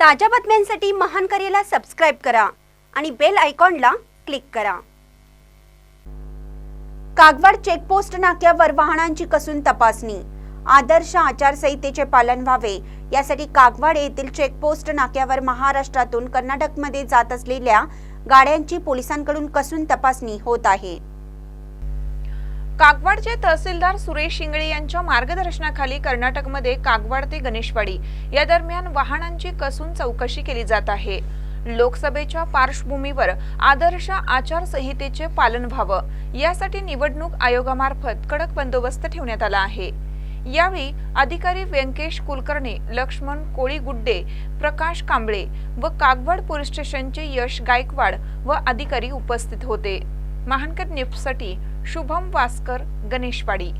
ताज्या बातम्यांसाठी महान करेला सबस्क्राईब करा आणि बेल आयकॉनला क्लिक करा. कागवाड चेकपोस्ट नाक्यावर वाहनांची कसून तपासणी. आदर्श आचारसंहितेचे पालन व्हावे. यासाठी कागवाड येथील चेकपोस्ट नाक्यावर महाराष्ट्रातून कर्नाटकमध्ये जात असलेल्या गाड्यांची पोलिसांकडून कसून तपासणी होत आहे. कागवाडचे तहसीलदार सुरेश शिंगळे यांच्या मार्गदर्शनाखाली कर्नाटकमध्ये कागवाड ते गणेशवाडी या दरम्यान वाहनांची कसून चौकशी केली जात आहे. लोकसभेच्या पार्श्वभूमीवर आदर्श आचारसंहितेचे पालन व्हावं. यासाठी निवडणूक आयोगामार्फत कडक बंदोबस्त ठेवण्यात आला आहे. यावेळी अधिकारी व्यंकेश कुलकर्णी लक्ष्मण कोळीगुड्डे प्रकाश कांबळे व कागवाड पोलीस स्टेशनचे यश गायकवाड व अधिकारी उपस्थित होते. महानकर न्यूजसाठी शुभम वास्कर गणेशवाडी.